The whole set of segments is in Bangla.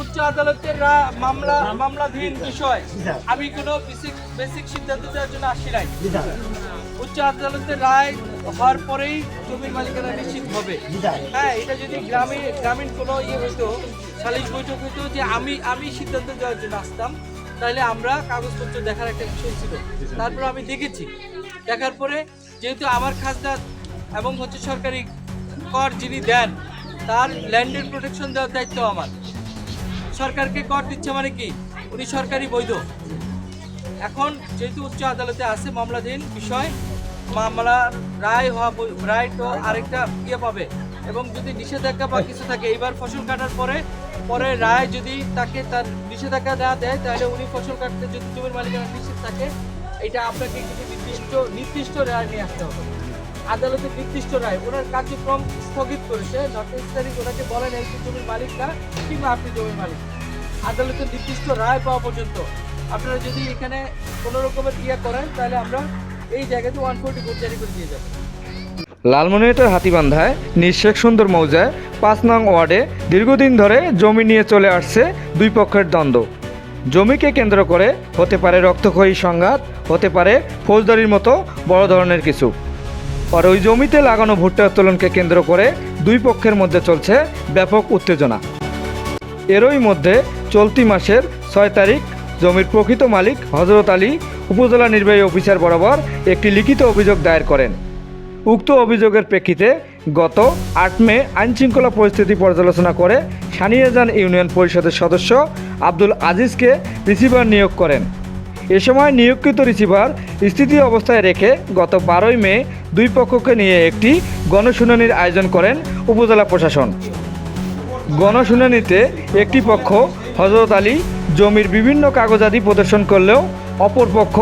উচ্চ আদালতের মামলা মামলাধীন বিষয়, আমি বেসিক সিদ্ধান্ত দেওয়ার জন্য আসি নাই। উচ্চ আদালতের রায় হওয়ার পরেই জমির মালিকানা নিশ্চিত হবে। হ্যাঁ এটা যদি গ্রামে গ্রামীণ কোনো ইয়ে হইতো, সালিশ বৈঠক হইতো যে আমি আমি সিদ্ধান্ত দেওয়ার জন্য আসতাম, তাহলে আমরা কাগজপত্র দেখার একটা বিষয় ছিল। তারপর আমি দেখেছি। দেখার পরে যেহেতু আমার খাজনা এবং হচ্ছে সরকারি কর যিনি দেন, তার ল্যান্ডের প্রোটেকশন দেওয়ার দায়িত্ব আমার। সরকারকে কর দিচ্ছে মানে কি? উনি সরকারি বৈধ। এখন যেহেতু উচ্চ আদালতে আছে মামলাধীন বিষয় মামলার রায় হওয়া রায় তো আরেকটা ইয়ে পাবে। এবং যদি নিষেধাজ্ঞা বা কিছু থাকে, এইবার ফসল কাটার পরে পরে রায় যদি তাকে তার নিষেধাজ্ঞা না দেয়, তাহলে উনি ফসল কাটতে যদি জমির মালিকানা নিষেধ থাকে এটা আপনাকে কিছু নির্দিষ্ট নির্দিষ্ট রায় নিয়ে আসতে হবে। আদালতের নির্দিষ্ট রায়। ওনার কার্যক্রম স্থগিত করেছে। নটিশ তারিখ ওনাকে বলেন এই জমির মালিক না কিংবা আপনি জমির মালিক। আদালতের নির্দিষ্ট রায় পাওয়া পর্যন্ত আপনারা যদি এখানে কোনো রকমের ইয়ে করেন, তাহলে আমরা এই জায়গাতে ওয়ান ফোর্টি ভোট জারি করে দিয়ে যাব। লালমনিরহাটের হাতিবান্ধায় নিঃশেখ সুন্দর মৌজায় পাঁচ নং ওয়ার্ডে দীর্ঘদিন ধরে জমি নিয়ে চলে আসছে দুই পক্ষের দ্বন্দ্ব। জমিকে কেন্দ্র করে হতে পারে রক্তক্ষয়ী সংঘাত, হতে পারে ফৌজদারির মতো বড় ধরনের কিছু। আর ওই জমিতে লাগানো ভুট্টা উত্তোলনকে কেন্দ্র করে দুই পক্ষের মধ্যে চলছে ব্যাপক উত্তেজনা। এরই মধ্যে চলতি মাসের ছয় তারিখ জমির প্রকৃত মালিক হজরত আলী উপজেলা নির্বাহী অফিসার বরাবর একটি লিখিত অভিযোগ দায়ের করেন। উক্ত অভিযোগের প্রেক্ষিতে গত আট মে আইনশৃঙ্খলা পরিস্থিতি পর্যালোচনা করে সানিয়াজান ইউনিয়ন পরিষদের সদস্য আব্দুল আজিজকে রিসিভার নিয়োগ করেন। এ সময় নিয়োগকৃত রিসিভার স্থিতি অবস্থায় রেখে গত বারোই মে দুই পক্ষকে নিয়ে একটি গণশুনানির আয়োজন করেন উপজেলা প্রশাসন। গণশুনানিতে একটি পক্ষ হজরত আলী জমির বিভিন্ন কাগজাদি প্রদর্শন করলেও অপর পক্ষ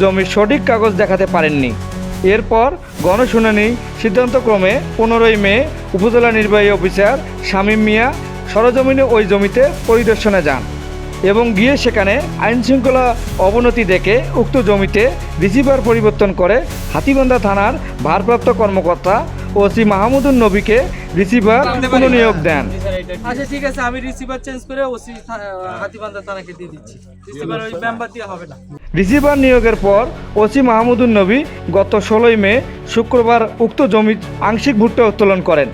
জমির সঠিক কাগজ দেখাতে পারেননি। এরপর গণশুনানি সিদ্ধান্তক্রমে পনেরোই মে উপজেলা নির্বাহী অফিসার শামীম মিয়া সরজমিনে ওই জমিতে পরিদর্শনে যান। এবং গিয়ে সেখানে আইনশৃঙ্খলা অবনতি দেখে উক্ত জমিতে রিসিভার পরিবর্তন করে হাতিবান্ধা থানার ভারপ্রাপ্ত কর্মকর্তা ওসি মাহমুদুর নবীকে রিসিভার পুনঃনিয়োগ দেন। আচ্ছা ঠিক আছে আমি রিসিভার চেঞ্জ করে ওসি হাতিবান্ধা থানাকে দিয়ে দিচ্ছি। রিসিভার ওই মেম্বার দিয়ে হবে না। রিসিভার নিয়োগের পর ওসি মাহমুদুর নবী গত ষোলোই মে শুক্রবার উক্ত জমি আংশিক ভুট্টা উত্তোলন করেন।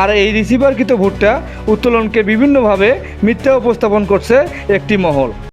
আর এই রিসিভারকৃত ভুট্টা উত্তোলনকে বিভিন্নভাবে মিথ্যা উপস্থাপন করছে একটি মহল।